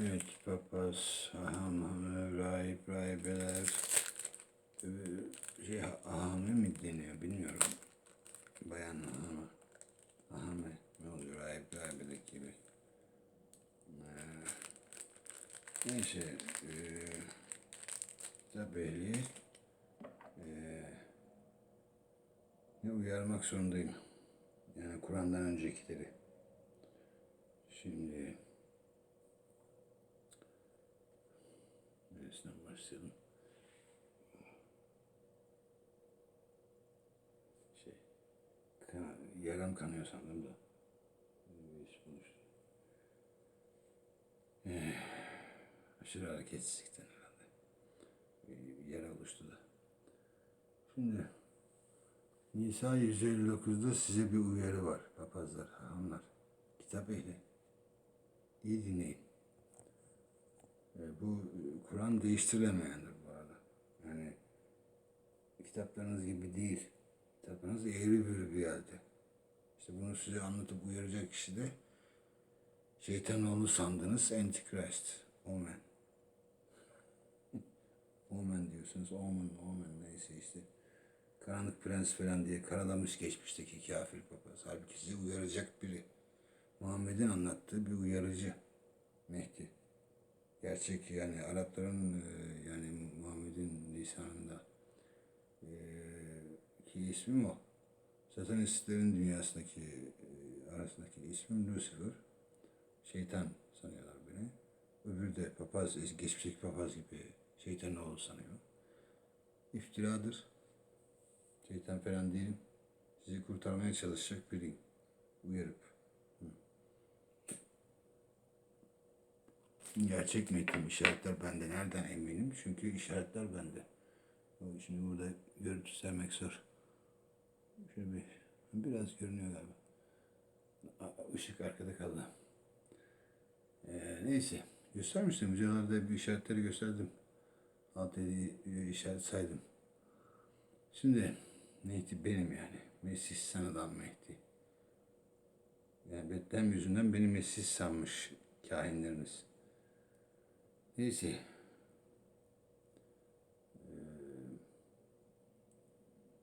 Evet, papaz, aham, hamı, rahip, rahibeler, e, şey, ahame mi deniyor bilmiyorum. Bayan ahame, ahame ne oluyor, rahip, rahibedeki gibi. Ee, neyse, e, kitap ehli, e, uyarmak zorundayım. Yani Kur'an'dan öncekileri. Şimdi neresinden başlayalım? Şey, kan, yaram kanıyor sandım da. Bir iş buluştu. Eh, aşırı hareketsizlikten herhalde. Bir yara oluştu da. Şimdi Nisa 159'da size bir uyarı var papazlar, hahamlar, kitap ehli. İyi dinleyin. E, bu e, Kur'an değiştirilemeyendir bu arada. Yani kitaplarınız gibi değil. Kitaplarınız eğri büğrü bir yerde. İşte bunu size anlatıp uyaracak kişi de şeytanoğlu sandınız Antichrist. Omen. Omen diyorsunuz. Omen, omen neyse işte. Karanlık prens falan diye karalamış geçmişteki kafir papaz. Halbuki sizi uyaracak biri. Muhammed'in anlattığı bir uyarıcı. Mehdi. Gerçek yani Arapların e, yani Muhammed'in lisanında e, ki ismim o. Satanistlerin dünyasındaki e, arasındaki ismim Lucifer. Şeytan sanıyorlar beni. Öbürü de papaz, geçmişteki papaz gibi şeytan oğlu sanıyor. İftiradır. Şeytan falan değilim. Sizi kurtarmaya çalışacak biriyim. Uyarıp. Gerçek metin işaretler bende. Nereden eminim? Çünkü işaretler bende. Şimdi burada görüntü sevmek zor. Şöyle bir, biraz görünüyor galiba. Işık arkada kaldı. Ee, neyse. Göstermiştim. Videolarda bir işaretleri gösterdim. Alt yedi işaret saydım. Şimdi Mehdi benim yani. Mesih sanılan Mehdi. Yani beddem yüzünden beni Mesih sanmış kahinleriniz. Neyse. Ee,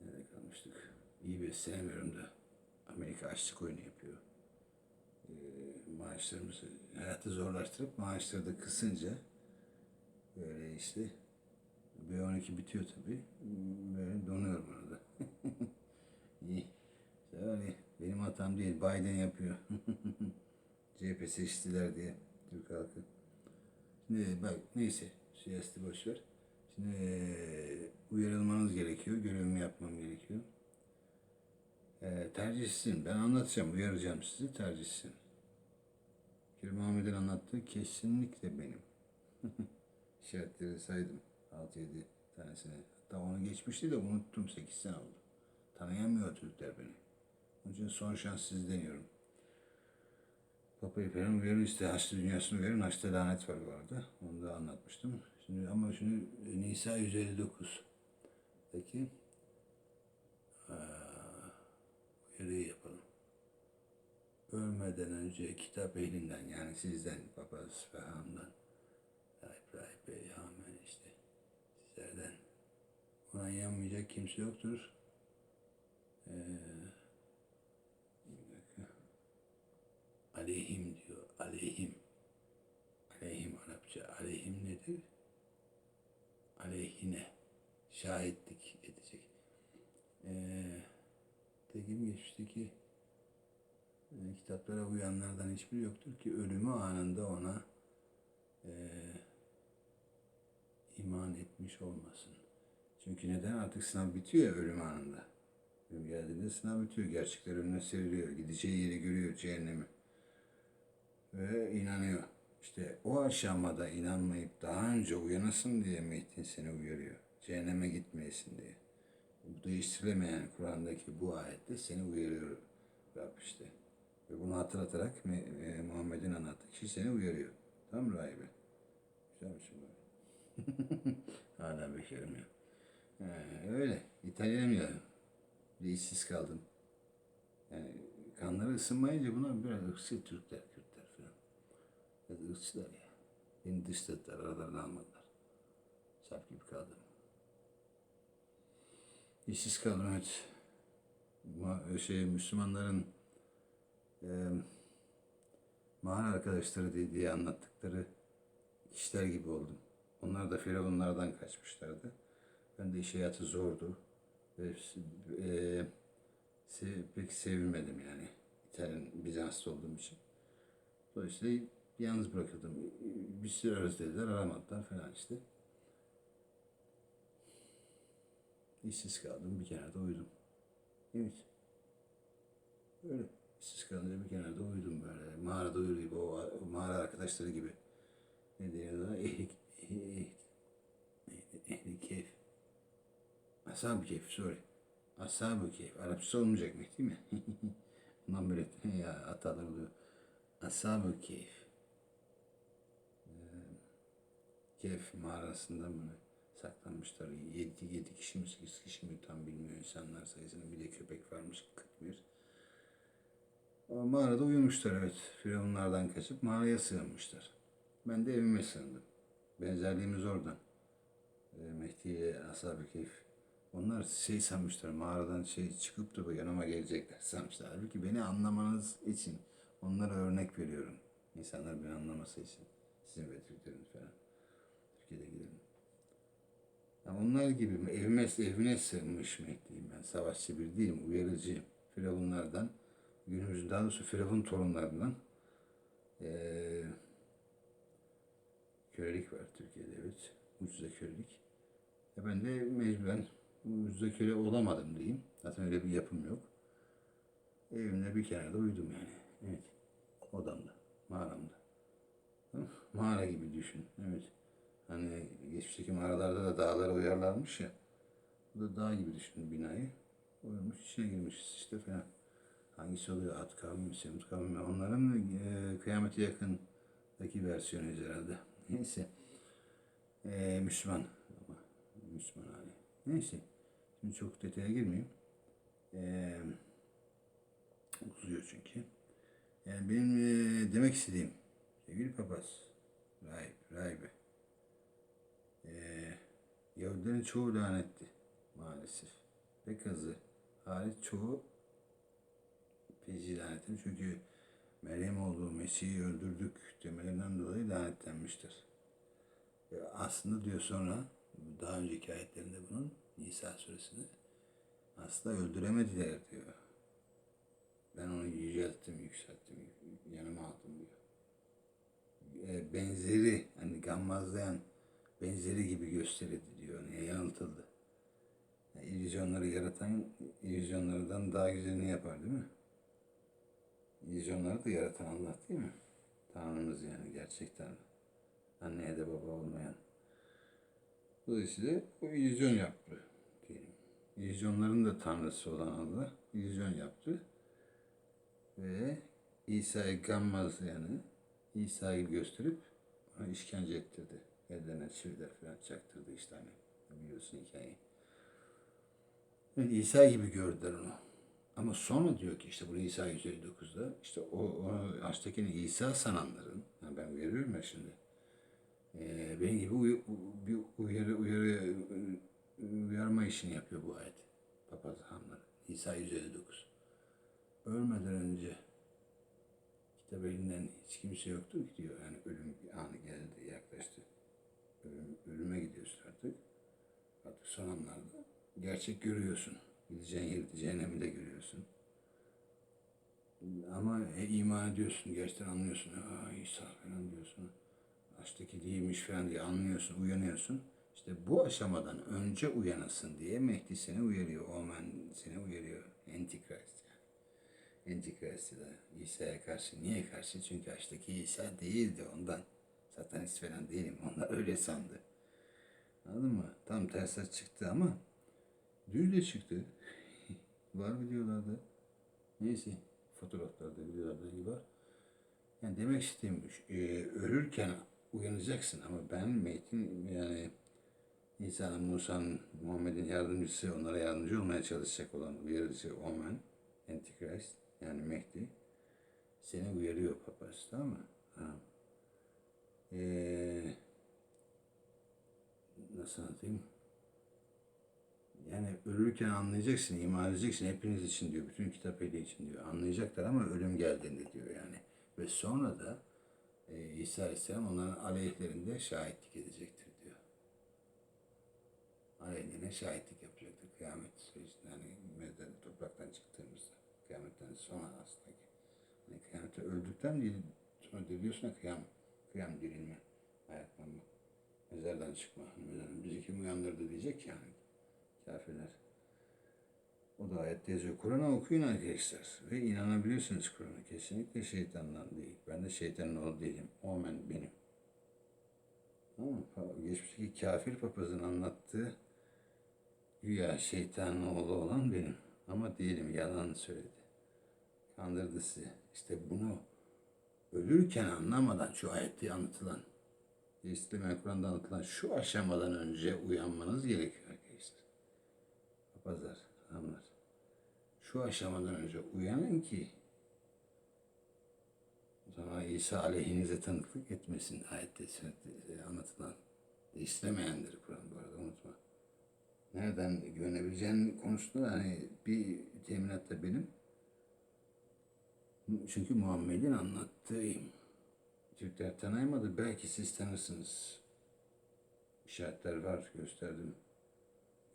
nerede kalmıştık? İyi beslenemiyorum da. Amerika açlık oyunu yapıyor. Ee, maaşlarımızı, hayatı zorlaştırıp maaşları da kısınca böyle işte B12 bitiyor tabii. Böyle donuyorum orada. İyi. Öyle. Benim hatam değil. Biden yapıyor. CHP seçtiler diye Türk halkı. Şimdi bak neyse siyaseti boş ver. Şimdi eee, uyarılmanız gerekiyor. Görevimi yapmam gerekiyor. Eee tercih. Ben anlatacağım. Uyaracağım sizi. Tercih sizin. Muhammed'in anlattığı kesinlikle benim. İşaretleri saydım. 6-7 tanesini. Hatta onu geçmişti de unuttum. 8 sene oldu. Tanıyamıyor Türkler beni. Onun için son şans sizi deniyorum. Papa'yı falan uyarı işte Haçlı dünyasını uyarın. Haçlı lanet var bu arada. Onu da anlatmıştım. Şimdi ama şimdi Nisa 159 Peki uyarıyı yapalım. Ölmeden önce kitap ehlinden yani sizden papaz ve hamdan Rahip Rahip Bey, Amen işte sizlerden ona yanmayacak kimse yoktur. Ee, Şahitlik edecek. Ee, tekim geçmişteki e, kitaplara uyanlardan hiçbiri yoktur ki ölümü anında ona e, iman etmiş olmasın. Çünkü neden? Artık sınav bitiyor ya ölüm anında. Ölüm geldiğinde sınav bitiyor. Gerçekler önüne seriliyor. Gideceği yeri görüyor cehennemi. Ve inanıyor. İşte o aşamada inanmayıp daha önce uyanasın diye Mehdi seni uyarıyor. Cehenneme gitmeyesin diye. Bu değiştirilemeyen Kur'an'daki bu ayette seni uyarıyor Rab işte. Ve bunu hatırlatarak e, Muhammed'in anlattığı kişi seni uyarıyor. Tamam mı rahibe? Güzel şey böyle. Hala bekarım ya. Ee, öyle. İtalyanım ya. Bir işsiz kaldım. Yani kanları ısınmayınca buna biraz ırkçı Türkler, Kürtler falan. Biraz ırkçılar ya. Beni dışladılar, aralarına almadılar. Sap gibi kaldım. İşsiz kaldım evet. Şey, Müslümanların e, mağara arkadaşları diye, diye anlattıkları kişiler gibi oldum. Onlar da firavunlardan kaçmışlardı. Ben de iş hayatı zordu. Ve e, se- pek sevilmedim yani. İtalyan, Bizans'ta olduğum için. Dolayısıyla yalnız bırakıldım. Bir süre ararız dediler, aramadılar falan işte. İşsiz kaldım, bir kenarda uyudum. Evet. Öyle. İşsiz kalınca bir kenarda uyudum böyle. Mağarada uyur gibi, o mağara arkadaşları gibi. Ne diyorlar? Ehli, ehli, ehli, ehli keyif. Ashab-ı keyif, sorry. Ashab-ı keyif. Arapçası olmayacak mı değil mi? Ondan böyle ya hatalar oluyor. Ashab-ı keyif. Ee, Kehf mağarasında mı? Saklanmışlar. 7, 7 kişi mi 8 kişi mi tam bilmiyor insanlar sayısını. Bir de köpek varmış 41. O mağarada uyumuşlar evet. Firavunlardan kaçıp mağaraya sığınmışlar. Ben de evime sığındım. Benzerliğimiz oradan. E, Mehdi ile Ashab-ı Keyf. Onlar şey sanmışlar, mağaradan şey çıkıp da yanıma gelecekler sanmışlar. Halbuki beni anlamanız için onlara örnek veriyorum. İnsanlar beni anlaması için. Sizin ve Türklerin falan. Türkiye'de gidelim. Ya onlar gibi mi? Evime, evine sığınmış Mehdi'yim ben. Savaşçı bir değilim, uyarıcıyım. Firavunlardan, günümüzün daha doğrusu Firavun torunlarından eee kölelik var Türkiye'de evet. Ucuza kölelik. E ben de mecburen ucuza köle olamadım diyeyim. Zaten öyle bir yapım yok. Evimde bir kenarda uyudum yani. Evet. Odamda, mağaramda. Mağara gibi düşün. Evet. Hani geçmişteki mağaralarda da dağlara uyarlarmış ya. Bu da dağ gibi düşün binayı. Uyumuş içine girmişiz işte falan. Hangisi oluyor? At kavmi, Semut kavmi. Onların e, kıyamete yakındaki versiyonuyuz herhalde. Neyse. E, Müslüman. Ama Müslüman hali. Neyse. Şimdi çok detaya girmeyeyim. E, uzuyor çünkü. Yani benim e, demek istediğim sevgili papaz, rahip, rahibe. E, Yahudilerin çoğu lanetti maalesef. Pek azı hariç çoğu feci lanetli. Çünkü Meryem olduğu Mesih'i öldürdük demelerinden dolayı lanetlenmiştir. Ve aslında diyor sonra daha önceki ayetlerinde bunun Nisa suresinde aslında öldüremediler diyor. Ben onu yücelttim, yükselttim, yanıma aldım diyor. E, benzeri, hani gammazlayan benzeri gibi gösterildi diyor. Niye yanıltıldı. Yani illüzyonları yaratan illüzyonlardan daha güzelini yapar değil mi? İllüzyonları da yaratan Allah değil mi? Tanrımız yani gerçek Tanrı. Anneye de baba olmayan. Dolayısıyla o illüzyon yaptı diyelim. İllüzyonların da tanrısı olan Allah illüzyon yaptı. Ve İsa'yı gammazlayanı İsa'yı gösterip ona işkence ettirdi. Ellerine çiviler falan çaktırdı işte hani. Biliyorsun hikayeyi. İsa gibi gördüler onu. Ama sonra diyor ki işte bu İsa 159'da işte o, o açtakini İsa sananların, yani ben uyarıyorum ya şimdi, ee, benim gibi uy- bir uyarı, uyarı, uyarma işini yapıyor bu ayet. Papaz hanları. İsa 159. Ölmeden önce kitap elinden hiç kimse yoktur ki diyor. Yani ölüm anı geldi, yaklaştı. Ölüm, ölüme gidiyorsun artık. Artık son anlarda gerçek görüyorsun. Gideceğin yeri cehennemi de görüyorsun. Ama e, iman ediyorsun, gerçekten anlıyorsun. Aa İsa falan diyorsun. Açtaki değilmiş falan diye anlıyorsun, uyanıyorsun. İşte bu aşamadan önce uyanasın diye Mehdi seni uyarıyor. Omen seni uyarıyor. Antikrist yani. Antikrist de İsa'ya karşı. Niye karşı? Çünkü açtaki İsa değildi ondan. Satanist falan değilim. Onlar öyle sandı. Anladın mı? Tam tersi çıktı ama düz de çıktı. var videolarda. Neyse fotoğraflarda, videolarda var. Yani demek istediğim e, ölürken uyanacaksın ama ben Mehdi'nin yani İsa'nın, Musa'nın, Muhammed'in yardımcısı, onlara yardımcı olmaya çalışacak olan uyarıcı Omen, Antikrist yani Mehdi seni uyarıyor papaz tamam mı? Ha. Ee, nasıl anlatayım? Yani ölürken anlayacaksın, iman edeceksin hepiniz için diyor. Bütün kitap ehli için diyor. Anlayacaklar ama ölüm geldiğinde diyor yani. Ve sonra da e, İsa Aleyhisselam onların aleyhlerinde şahitlik edecektir diyor. Aleyhlerine şahitlik yapacaktır kıyamet sürecinde. Hani mezarı topraktan çıktığımızda. Kıyametten sonra aslında. Hani kıyamette öldükten değil, sonra diriliyorsun ya kıyam, kıyam dirilme, ayaklanma. Mezardan çıkma. Mezardan bizi kim uyandırdı diyecek yani kafirler. O da ayette yazıyor. Kur'an'ı okuyun arkadaşlar. Ve inanabilirsiniz Kur'an'a. Kesinlikle şeytandan değil. Ben de şeytanın oğlu değilim. Omen benim. Ama geçmişteki kafir papazın anlattığı güya şeytanın oğlu olan benim. Ama değilim. Yalan söyledi. Kandırdı sizi. İşte bunu ölürken anlamadan şu ayette anlatılan İslam Kur'an'da anlatılan şu aşamadan önce uyanmanız gerekiyor arkadaşlar. Papazlar, hanımlar. Şu aşamadan önce uyanın ki sonra İsa aleyhinize tanıklık etmesin ayette sünnette anlatılan. İstemeyendir Kur'an bu arada unutma. Nereden güvenebileceğin konusunda hani bir teminat da benim. Çünkü Muhammed'in anlattığım. Türkler tanıyamadı. Belki siz tanırsınız. İşaretler var gösterdim.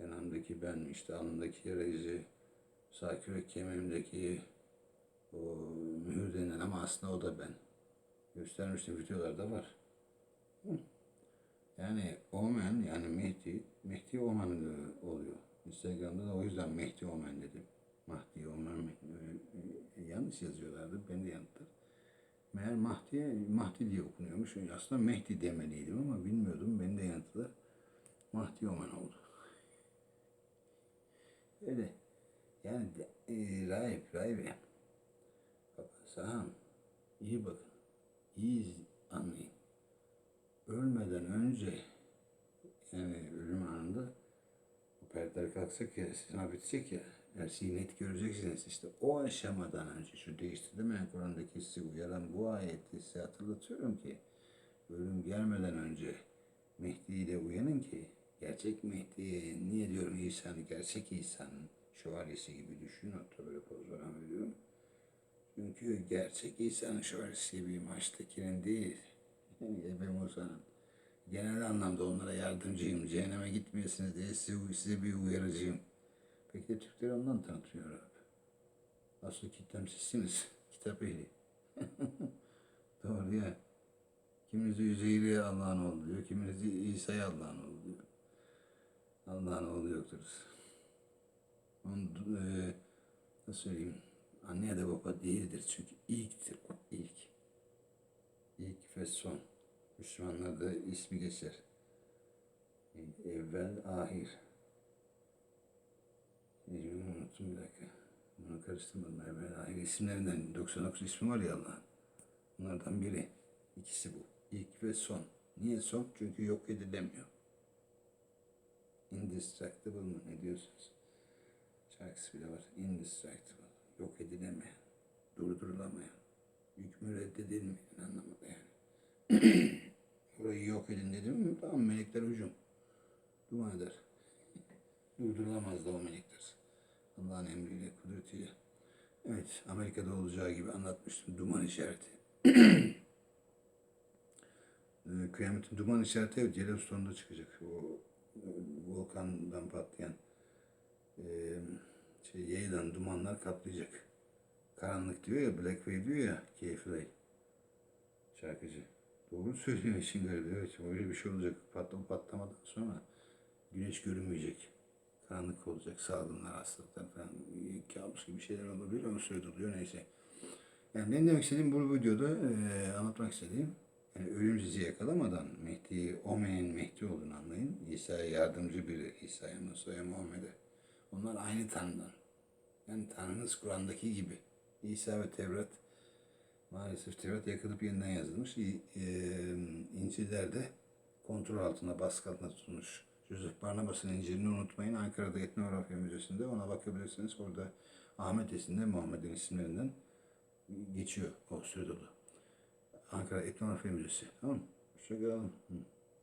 Yanımdaki ben, işte alnındaki yara izi, sağ kürek kemiğimdeki o mühür denilen ama aslında o da ben. Göstermiştim videolarda var. Yani Omen yani Mehdi, Mehdi Omen e, oluyor. Instagram'da da o yüzden Mehdi Omen dedim. Mahdi Omen e, e, yanlış yazıyorlardı. Ben de yanıtlar. Meğer Mahdi, Mahdi diye okunuyormuş. Aslında Mehdi demeliydim ama bilmiyordum. Beni de yanıttılar. Mahdi Omen oldu. Öyle. Yani e, rahip, rahibe. Baba, sağım. iyi bakın. İyi anlayın. Ölmeden önce yani ölüm anında bu perdeler kalkacak ya, sınav bitecek ya, her şeyi net göreceksiniz. İşte o aşamadan önce şu değiştirdim Kur'an'daki sizi uyaran bu ayeti size hatırlatıyorum ki ölüm gelmeden önce Mehdi ile uyanın ki gerçek Mehdi niye diyorum İsa'nın gerçek İsa'nın şövalyesi gibi düşünün hatta böyle pozlar veriyorum. Çünkü gerçek İsa'nın şövalyesi gibi maçtakinin değil. Ebe Musa'nın. Genel anlamda onlara yardımcıyım. Cehenneme gitmeyesiniz diye size, size bir uyarıcıyım. Peki de ondan tanıtıyor abi. Asıl kitlem sizsiniz. Kitap ehli. Doğru ya. Kimisi Üzeyir'i Allah'ın oğlu diyor. Kimisi İsa'yı Allah'ın oğlu diyor. Allah'ın oğlu yoktur. Onun, e, nasıl söyleyeyim? Anne ya da baba değildir çünkü ilktir o ilk. İlk ve son. Müslümanlarda ismi geçer. Evvel, ahir. Unuttum bir dakika. Bunu karıştırmadım. Evvel, isimlerinden 99 ismi var ya Allah'ın. Bunlardan biri. İkisi bu. İlk ve son. Niye son? Çünkü yok edilemiyor. Indestructible mı? Ne diyorsunuz? Şarkısı bile var. Indestructible. Yok edilemeyen. Durdurulamayan. Hükmü reddedilmeyen anlamında yani. Orayı yok edin dedim mi? Tamam melekler hücum. Duman eder. Durdurulamaz da o melekler. Allah'ın emriyle, kudretiyle. Evet, Amerika'da olacağı gibi anlatmıştım. Duman işareti. Ee, Kıyametin duman işareti evet Yellowstone'da çıkacak. O e, volkandan patlayan e, şey yayılan dumanlar kaplayacak. Karanlık diyor ya, Black Way diyor ya, Keyflay şarkıcı. Doğru söylüyor işin garibi. Evet öyle bir şey olacak. Patlam patlamadan sonra güneş görünmeyecek. Karanlık olacak. Salgınlar, hastalıklar falan. Kabus gibi şeyler olabilir. Onu söylüyor neyse. Yani benim demek istediğim bu videoda e, anlatmak istediğim yani ölüm sizi yakalamadan Mehdi, Omen'in Mehdi olduğunu anlayın. İsa'ya yardımcı biri. İsa'ya, Musa'ya, Muhammed'e. Onlar aynı Tanrı'dan. Yani Tanrınız Kur'an'daki gibi. İsa ve Tevrat Maalesef Tevrat yakılıp yeniden yazılmış. E, İncil'ler de kontrol altında, baskı altında tutulmuş. Joseph Barnabas'ın İncil'ini unutmayın. Ankara'da Etnografya Müzesi'nde ona bakabilirsiniz. Orada Ahmet isimde Muhammed'in isimlerinden geçiyor o süre dolu. Ankara Etnografya Müzesi. Tamam mı? Hoşçakalın.